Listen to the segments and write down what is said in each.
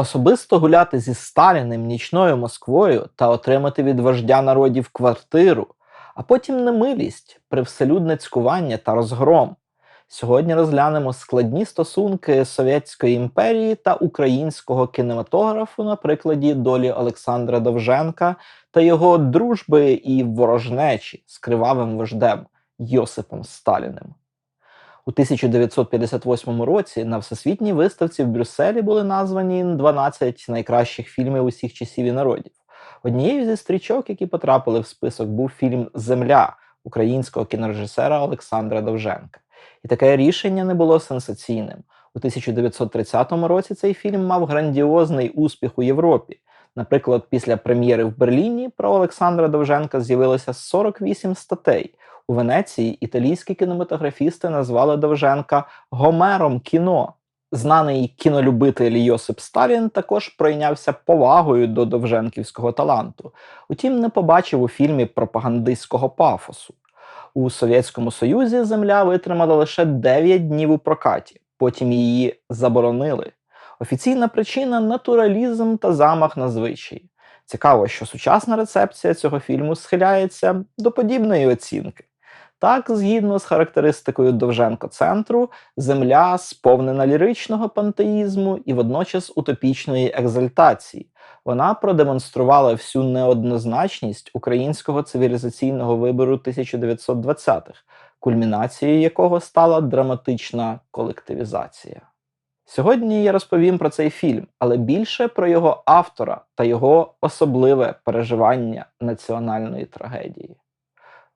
Особисто гуляти зі Сталіним нічною Москвою та отримати від вождя народів квартиру, а потім немилість, привселюдне цькування та розгром. Сьогодні розглянемо складні стосунки Совєтської імперії та українського кінематографу на прикладі долі Олександра Довженка та його дружби і ворожнечі з кривавим вождем Йосипом Сталіним. У 1958 році на всесвітній виставці в Брюсселі були названі 12 найкращих фільмів усіх часів і народів. Однією зі стрічок, які потрапили в список, був фільм Земля українського кінорежисера Олександра Довженка. І таке рішення не було сенсаційним. У 1930 році цей фільм мав грандіозний успіх у Європі. Наприклад, після прем'єри в Берліні про Олександра Довженка з'явилося 48 статей. У Венеції італійські кінематографісти назвали Довженка Гомером кіно. Знаний кінолюбитель Йосип Сталін також пройнявся повагою до довженківського таланту, утім, не побачив у фільмі пропагандистського пафосу. У Совєтському Союзі земля витримала лише 9 днів у прокаті, потім її заборонили. Офіційна причина натуралізм та замах на звичаї. Цікаво, що сучасна рецепція цього фільму схиляється до подібної оцінки. Так, згідно з характеристикою Довженко-центру, земля сповнена ліричного пантеїзму і водночас утопічної екзальтації. Вона продемонструвала всю неоднозначність українського цивілізаційного вибору 1920-х, кульмінацією якого стала драматична колективізація. Сьогодні я розповім про цей фільм, але більше про його автора та його особливе переживання національної трагедії.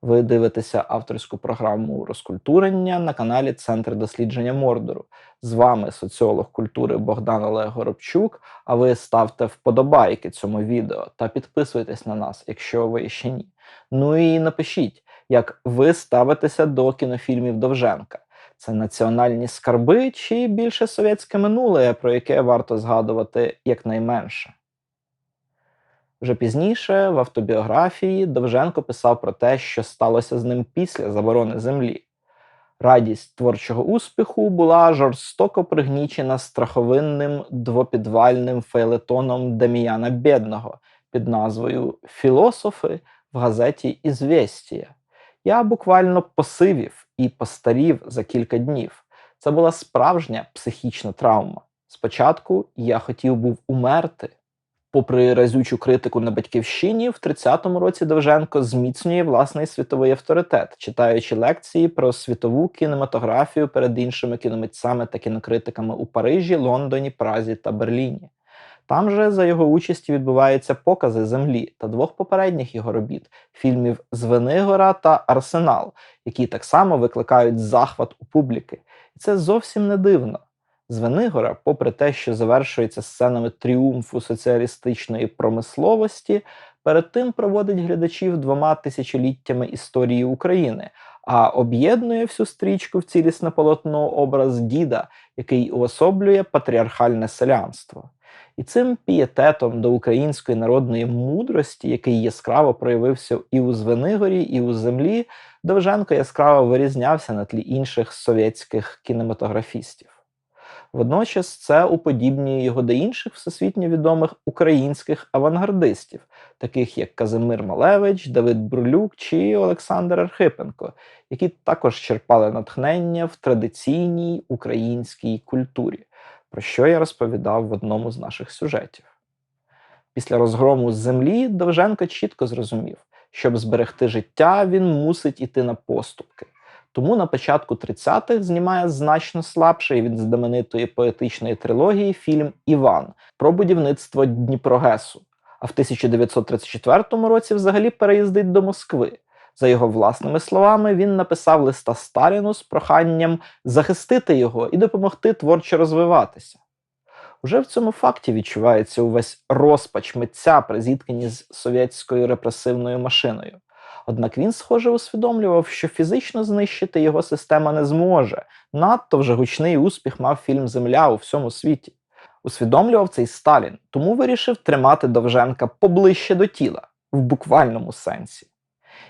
Ви дивитеся авторську програму розкультурення на каналі Центр дослідження Мордору. З вами соціолог культури Богдан Олег Горобчук. А ви ставте вподобайки цьому відео та підписуйтесь на нас, якщо ви ще ні. Ну і напишіть, як ви ставитеся до кінофільмів Довженка. Це національні скарби чи більше совєтське минуле, про яке варто згадувати якнайменше. Вже пізніше в автобіографії Довженко писав про те, що сталося з ним після заборони землі. Радість творчого успіху була жорстоко пригнічена страховинним двопідвальним фейлетоном Дем'яна Бєдного під назвою Філософи в газеті Ізвєстія. Я буквально посивів і постарів за кілька днів. Це була справжня психічна травма. Спочатку я хотів був умерти. Попри разючу критику на батьківщині, в 30-му році Довженко зміцнює власний світовий авторитет, читаючи лекції про світову кінематографію перед іншими кіномитцями та кінокритиками у Парижі, Лондоні, Празі та Берліні. Там же за його участі відбуваються покази землі та двох попередніх його робіт фільмів Звенигора та Арсенал, які так само викликають захват у публіки. І це зовсім не дивно. Звенигора, попри те, що завершується сценами тріумфу соціалістичної промисловості, перед тим проводить глядачів двома тисячоліттями історії України, а об'єднує всю стрічку в цілісне полотно образ діда, який уособлює патріархальне селянство. І цим пієтетом до української народної мудрості, який яскраво проявився і у Звенигорі, і у землі, Довженко яскраво вирізнявся на тлі інших совєтських кінематографістів. Водночас це уподібнює його до інших всесвітньо відомих українських авангардистів, таких як Казимир Малевич, Давид Бурлюк чи Олександр Архипенко, які також черпали натхнення в традиційній українській культурі, про що я розповідав в одному з наших сюжетів. Після розгрому землі Довженко чітко зрозумів, щоб зберегти життя, він мусить іти на поступки. Тому на початку 30-х знімає значно слабший від знаменитої поетичної трилогії фільм Іван про будівництво Дніпрогесу. А в 1934 році взагалі переїздить до Москви. За його власними словами, він написав листа Сталіну з проханням захистити його і допомогти творчо розвиватися. Уже в цьому факті відчувається увесь розпач митця при зіткненні з совєтською репресивною машиною. Однак він, схоже, усвідомлював, що фізично знищити його система не зможе. Надто вже гучний успіх мав фільм Земля у всьому світі. Усвідомлював цей Сталін, тому вирішив тримати Довженка поближче до тіла, в буквальному сенсі.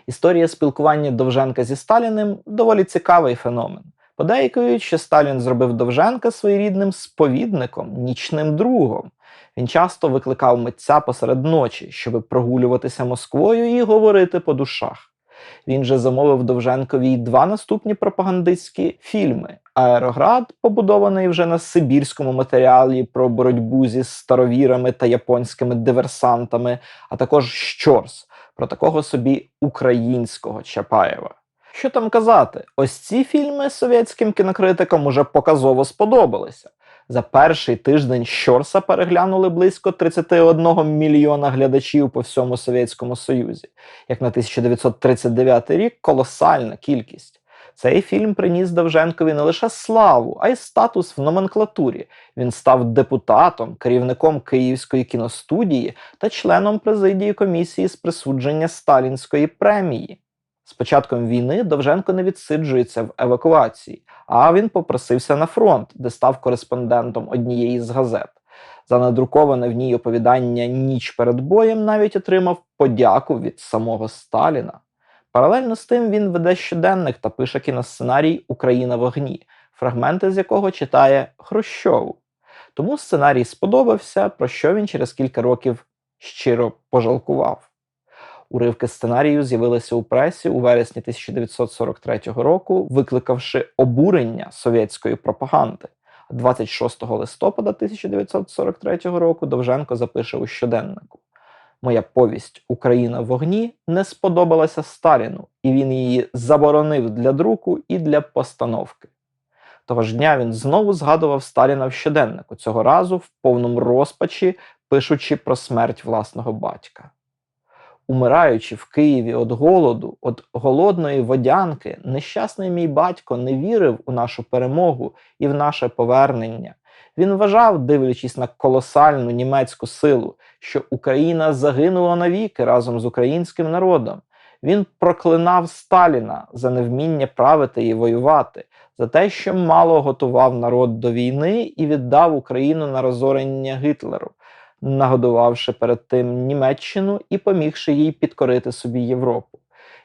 Історія спілкування Довженка зі Сталіним доволі цікавий феномен. Подейкують, що Сталін зробив Довженка своєрідним сповідником, нічним другом. Він часто викликав митця посеред ночі, щоб прогулюватися Москвою і говорити по душах. Він же замовив Довженкові й два наступні пропагандистські фільми: Аероград, побудований вже на сибірському матеріалі про боротьбу зі старовірами та японськими диверсантами, а також Щорс про такого собі українського Чапаєва. Що там казати, ось ці фільми совєтським кінокритикам уже показово сподобалися. За перший тиждень Щорса переглянули близько 31 мільйона глядачів по всьому Совєтському Союзі. Як на 1939 рік колосальна кількість. Цей фільм приніс Довженкові не лише славу, а й статус в номенклатурі. Він став депутатом, керівником Київської кіностудії та членом президії комісії з присудження Сталінської премії. З початком війни Довженко не відсиджується в евакуації, а він попросився на фронт, де став кореспондентом однієї з газет. За надруковане в ній оповідання Ніч перед боєм навіть отримав подяку від самого Сталіна. Паралельно з тим він веде щоденник та пише кіносценарій Україна в огні, фрагменти з якого читає Хрущову. Тому сценарій сподобався, про що він через кілька років щиро пожалкував. Уривки сценарію з'явилися у пресі у вересні 1943 року, викликавши обурення совєтської пропаганди. 26 листопада 1943 року Довженко запише у щоденнику: Моя повість Україна в огні не сподобалася Сталіну, і він її заборонив для друку і для постановки. Того ж дня він знову згадував Сталіна в щоденнику, цього разу в повному розпачі, пишучи про смерть власного батька. Умираючи в Києві від голоду, від голодної водянки, нещасний мій батько не вірив у нашу перемогу і в наше повернення. Він вважав, дивлячись на колосальну німецьку силу, що Україна загинула навіки разом з українським народом. Він проклинав Сталіна за невміння правити і воювати, за те, що мало готував народ до війни і віддав Україну на розорення Гітлеру нагодувавши перед тим Німеччину і помігши їй підкорити собі Європу.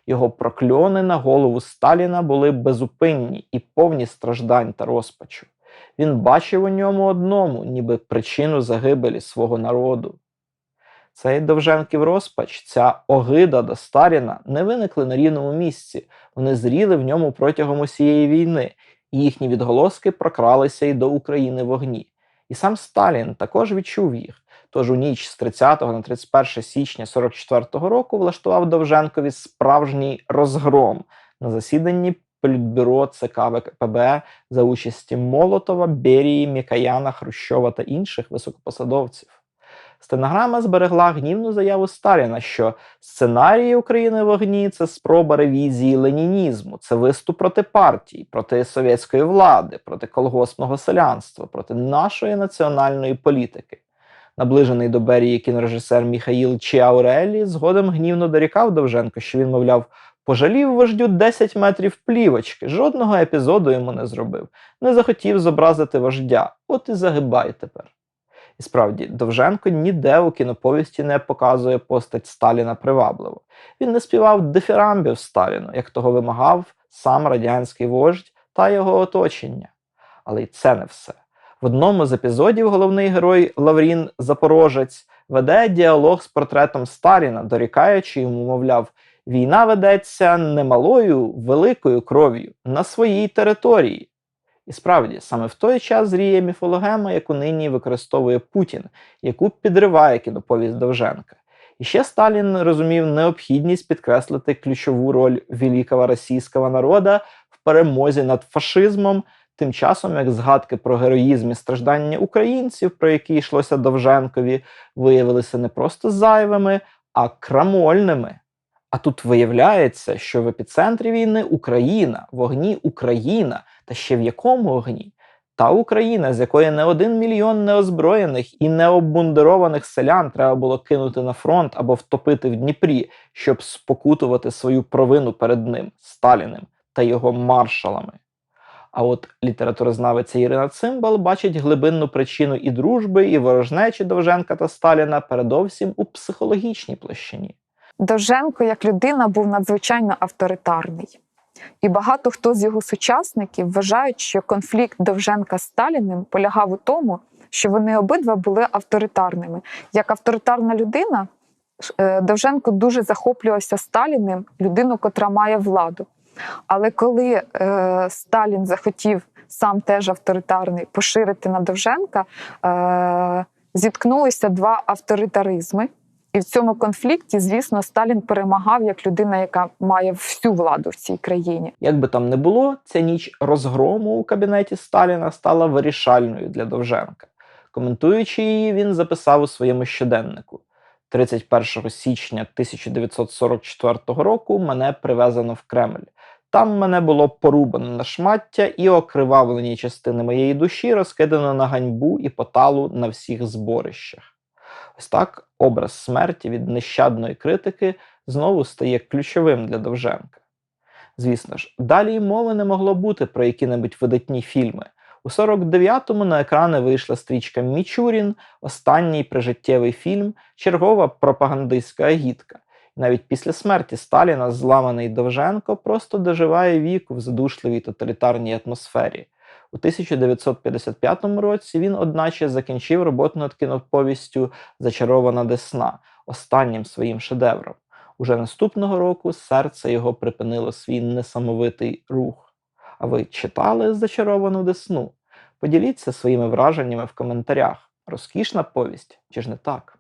Його прокльони на голову Сталіна були безупинні і повні страждань та розпачу. Він бачив у ньому одному, ніби причину загибелі свого народу. Цей Довженків розпач, ця огида до Сталіна не виникли на рівному місці, вони зріли в ньому протягом усієї війни, і їхні відголоски прокралися й до України вогні. І сам Сталін також відчув їх. Тож у ніч з 30 на 31 січня 44 року влаштував Довженкові справжній розгром на засіданні Політбюро ЦК ВКПБ за участі Молотова, Берії, Мікаяна, Хрущова та інших високопосадовців. Стенограма зберегла гнівну заяву Сталіна, що сценарії України в огні це спроба ревізії ленінізму, це виступ проти партій, проти совєтської влади, проти колгоспного селянства, проти нашої національної політики. Наближений до Берії кінорежисер Міхаїл Чіаурелі згодом гнівно дорікав Довженко, що він, мовляв, пожалів вождю 10 метрів плівочки, жодного епізоду йому не зробив, не захотів зобразити вождя, от і загибай тепер. І справді, Довженко ніде у кіноповісті не показує постать Сталіна привабливо. Він не співав дифірамбів Сталіну, як того вимагав сам радянський вождь та його оточення. Але й це не все. В одному з епізодів головний герой Лаврін Запорожець веде діалог з портретом Сталіна, дорікаючи йому, мовляв, війна ведеться не малою, великою кров'ю на своїй території. І справді, саме в той час зріє міфологема, яку нині використовує Путін, яку підриває кіноповість Довженка. І ще Сталін розумів необхідність підкреслити ключову роль великого російського народу в перемозі над фашизмом. Тим часом, як згадки про героїзм і страждання українців, про які йшлося Довженкові, виявилися не просто зайвими, а крамольними. А тут виявляється, що в епіцентрі війни Україна, в огні Україна, та ще в якому огні? Та Україна, з якої не один мільйон неозброєних і необмундированих селян треба було кинути на фронт або втопити в Дніпрі, щоб спокутувати свою провину перед ним, Сталіним та його маршалами. А от літературознавиця Ірина Цимбал бачить глибинну причину і дружби, і ворожнечі Довженка та Сталіна передовсім у психологічній площині. Довженко як людина був надзвичайно авторитарний. І багато хто з його сучасників вважають, що конфлікт Довженка з Сталіним полягав у тому, що вони обидва були авторитарними. Як авторитарна людина, е, Довженко дуже захоплювався Сталіним, людину, котра має владу. Але коли е, Сталін захотів сам теж авторитарний поширити на Довженка, е, зіткнулися два авторитаризми. І в цьому конфлікті, звісно, Сталін перемагав як людина, яка має всю владу в цій країні. Як би там не було, ця ніч розгрому у кабінеті Сталіна стала вирішальною для Довженка. Коментуючи її, він записав у своєму щоденнику: 31 січня 1944 року мене привезено в Кремль. Там мене було порубано на шмаття і окривавлені частини моєї душі розкидано на ганьбу і поталу на всіх зборищах. Ось так образ смерті від нещадної критики знову стає ключовим для Довженка. Звісно ж, далі й мови не могло бути про які-небудь видатні фільми. У 49-му на екрани вийшла стрічка Мічурін, останній прижиттєвий фільм, чергова пропагандистська агітка. І навіть після смерті Сталіна зламаний Довженко просто доживає вік в задушливій тоталітарній атмосфері. У 1955 році він, одначе, закінчив роботу над кіноповістю Зачарована Десна, останнім своїм шедевром. Уже наступного року серце його припинило свій несамовитий рух. А ви читали зачаровану десну? Поділіться своїми враженнями в коментарях. Розкішна повість, чи ж не так?